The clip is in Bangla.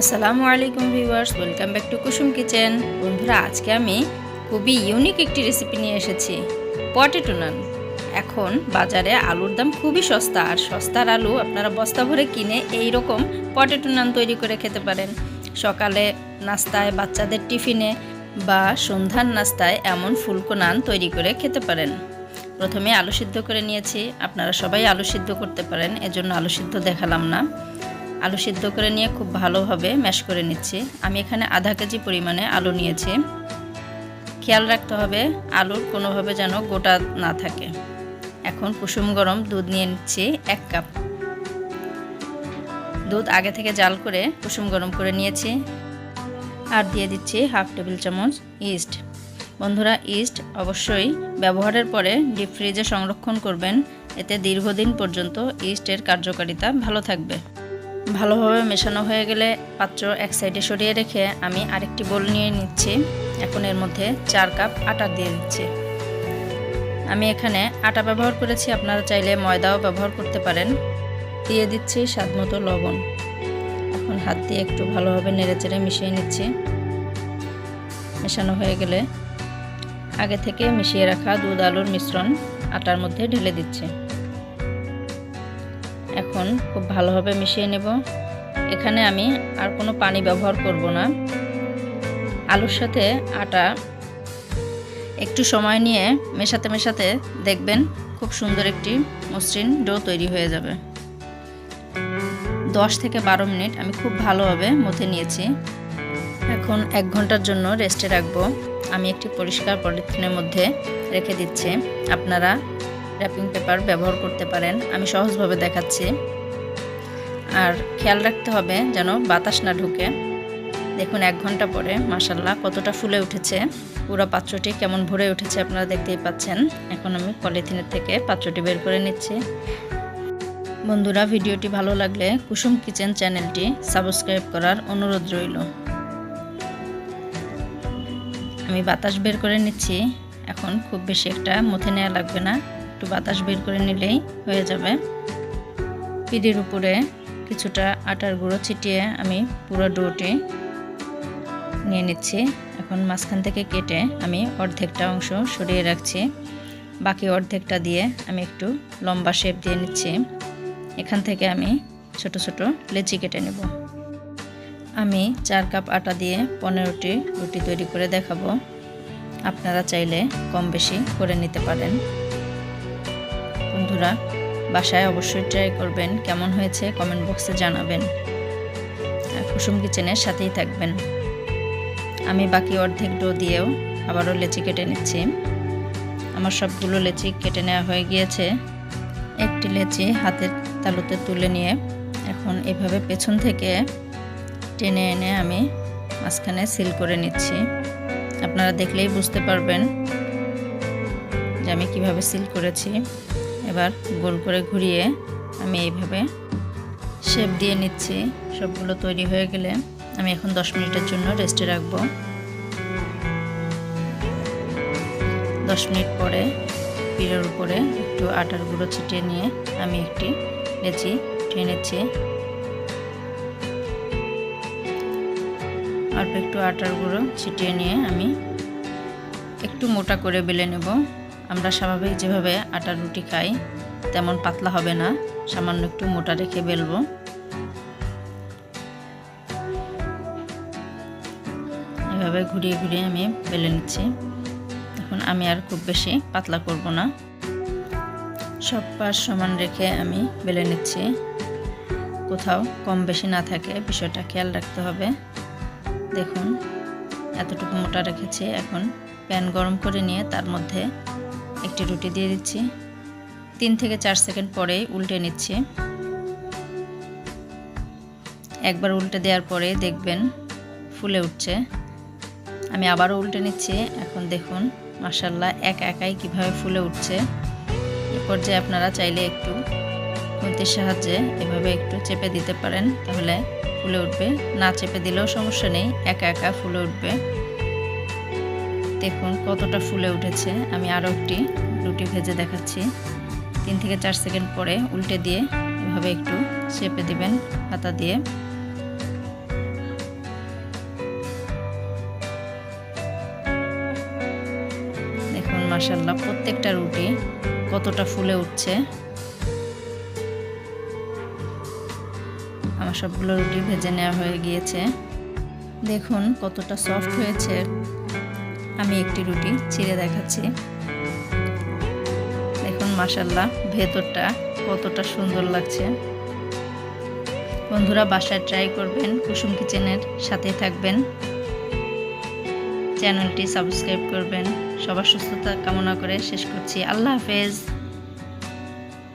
আসসালামু আলাইকুম viewers, welcome back to Kusum kitchen. বন্ধুরা, আজকে আমি খুবই ইউনিক একটি রেসিপি নিয়ে এসেছি, পটেটো নান। এখন বাজারে আলুর দাম খুবই সস্তা, আর সস্তার আলু আপনারা বস্তা ভরে কিনে এই রকম পটেটো নান তৈরি করে খেতে পারেন। সকালে নাস্তায়, বাচ্চাদের টিফিনে বা সন্ধ্যার নাস্তায় এমন ফুলকো নান তৈরি করে খেতে পারেন। প্রথমে আলু সিদ্ধ করে নিয়েছি, আপনারা সবাই আলু সিদ্ধ করতে পারেন, এজন্য আলু সিদ্ধ দেখালাম না। আলু সিদ্ধ করে নিয়ে খুব ভালোভাবে ম্যাশ করে নিচ্ছি। আমি এখানে আধা কেজি পরিমাণে আলু নিয়েছি। খেয়াল রাখতে হবে আলুর কোনোভাবে যেন গোটা না থাকে। এখন কুসুম গরম দুধ নিয়ে নিচ্ছি এক কাপ। দুধ আগে থেকে জাল করে কুসুম গরম করে নিয়েছি। আর দিয়ে দিচ্ছি হাফ টেবিল চামচ ইস্ট। বন্ধুরা, ইস্ট অবশ্যই ব্যবহারের পরে ডিপ ফ্রিজে সংরক্ষণ করবেন। এতে দীর্ঘদিন পর্যন্ত ইস্টের কার্যকারিতা ভালো থাকবে। ভালোভাবে মেশানো হয়ে গেলে পাত্র এক সাইডে সরিয়ে রেখে আমি আরেকটি বোল নিয়ে নিচ্ছি। এখন এর মধ্যে চার কাপ আটা দিয়ে দিচ্ছি। আমি এখানে আটা ব্যবহার করেছি, আপনারা চাইলে ময়দাও ব্যবহার করতে পারেন। দিয়ে দিচ্ছি স্বাদ মতো লবণ। এখন হাত দিয়ে একটু ভালোভাবে নেড়েচেড়ে মিশিয়ে নিচ্ছি। মেশানো হয়ে গেলে আগে থেকে মিশিয়ে রাখা দুধ আলুর মিশ্রণ আটার মধ্যে ঢেলে দিচ্ছি। এখন খুব ভালোভাবে মিশিয়ে নেব। এখানে আমি আর কোনো পানি ব্যবহার করব না। আলুর সাথে আটা একটু সময় নিয়ে মেশাতে মেশাতে দেখবেন খুব সুন্দর একটি মসৃণ ডো তৈরি হয়ে যাবে। দশ থেকে বারো মিনিট আমি খুব ভালোভাবে মথে নিয়েছি। এখন এক ঘণ্টার জন্য রেস্টে রাখব। আমি একটি পরিষ্কার পলিথিনের মধ্যে রেখে দিচ্ছি। আপনারা র্যাপিং পেপার ব্যবহার করতে পারেন, আমি সহজভাবে দেখাচ্ছি। আর খেয়াল রাখতে হবে যেন বাতাস না ঢুকে। দেখুন, এক ঘণ্টা পরে মাসাল্লাহ কতটা ফুলে উঠেছে। পুরো পাত্রটি কেমন ভরে উঠেছে আপনারা দেখতেই পাচ্ছেন। এখন আমি পলিথিনের থেকে পাত্রটি বের করে নিচ্ছি। বন্ধুরা, ভিডিওটি ভালো লাগলে কুসুম কিচেন চ্যানেলটি সাবস্ক্রাইব করার অনুরোধ রইল। আমি বাতাস বের করে নিচ্ছি। এখন খুব বেশি একটা মুথে নেওয়া লাগবে না। একটু বাতাস বের করে নিলেই হয়ে যাবে। পিডির উপরে কিছুটা আটার গুঁড়ো ছিটিয়ে আমি পুরো ডোটি নিয়ে নিচ্ছি। এখন মাঝখান থেকে কেটে আমি অর্ধেকটা অংশ সরিয়ে রাখছি। বাকি অর্ধেকটা দিয়ে আমি একটু লম্বা শেপ দিয়ে নিচ্ছি। এখান থেকে আমি ছোট ছোট লেচি কেটে নেব। আমি চার কাপ আটা দিয়ে পনেরোটি রুটি তৈরি করে দেখাবো। আপনারা চাইলে কম বেশি করে নিতে পারেন। বন্ধুরা, বাসায় অবশ্যই ট্রাই করবেন। কেমন হয়েছে কমেন্ট বক্সে জানাবেন। আর কুসুম কিচেনের সাথেই থাকবেন। আমি বাকি অর্ধেক ডো দিয়েও আবারও লেচি কেটে নিচ্ছি। আমার সবগুলো লেচি কেটে নেওয়া হয়ে গিয়েছে। একটি লেচি হাতের তালুতে তুলে নিয়ে এখন এভাবে পেছন থেকে টেনে এনে আমি মাঝখানে সিল করে নিচ্ছি। আপনারা দেখলেই বুঝতে পারবেন যে আমি কীভাবে সিল করেছি। এবার গোল করে ঘুরিয়ে আমি এইভাবে শেপ দিয়ে নিচ্ছি। সবগুলো তৈরি হয়ে গেলে আমি এখন দশ মিনিটের জন্য রেস্টে রাখব। দশ মিনিট পরে পিড়ের উপরে একটু আটার গুঁড়ো ছিটিয়ে নিয়ে আমি একটি লেচি টেনেছি অল্প একটু আটার গুঁড়ো ছিটিয়ে নিয়ে আমি একটু মোটা করে বেলে নেব। আমরা স্বাভাবিক যেভাবে আটার রুটি খাই, তেমন পাতলা হবে না। সামান্য একটু মোটা রেখে বেলবো। এভাবে ঘুরিয়ে ঘুরিয়ে আমি বেলে নিচ্ছি। এখন আমি আর খুব বেশি পাতলা করব না। সব পাশ সমান রেখে আমি বেলে নিচ্ছি। কোথাও কম বেশি না থাকে, বিষয়টা খেয়াল রাখতে হবে। দেখুন, এতটুকু মোটা রেখেছি। এখন প্যান গরম করে নিয়ে তার মধ্যে একটি রুটি দিয়ে দিচ্ছি। তিন থেকে চার সেকেন্ড পরেই উল্টে নিচ্ছি। একবার উল্টে দেওয়ার পরে দেখবেন ফুলে উঠছে। আমি আবারও উল্টে নিচ্ছি। এখন দেখুন মাসাল্লাহ এক একাই কীভাবে ফুলে উঠছে। এ পর্যায়ে আপনারা চাইলে একটু খুন্তির সাহায্যে এভাবে একটু চেপে দিতে পারেন, তাহলে ফুলে উঠবে। না চেপে দিলেও সমস্যা নেই, একা একা ফুলে উঠবে। দেখুন কতটা ফুলে উঠেছে। আমি আরও একটি রুটি ভেজে দেখাচ্ছি। তিন থেকে চার সেকেন্ড পরে উল্টে দিয়ে এভাবে একটু চেপে দিবেন হাতা দিয়ে। দেখুন মাসাল্লাহ প্রত্যেকটা রুটি কতটা ফুলে উঠছে। আমার সবগুলো রুটি ভেজে নেওয়া হয়ে গিয়েছে। দেখুন কতটা সফট হয়েছে। আমি একটি রুটি চিড়ে দেখাচ্ছি। দেখুন মাসাল্লাহ ভেতরটা কতটা সুন্দর লাগছে। বন্ধুরা, বাসায় ট্রাই করবেন, কুসুম কিচেনের সাথে থাকবেন। চ্যানেলটি সাবস্ক্রাইব করবেন। সবার সুস্থতা কামনা করে শেষ করছি। আল্লাহ হাফেজ।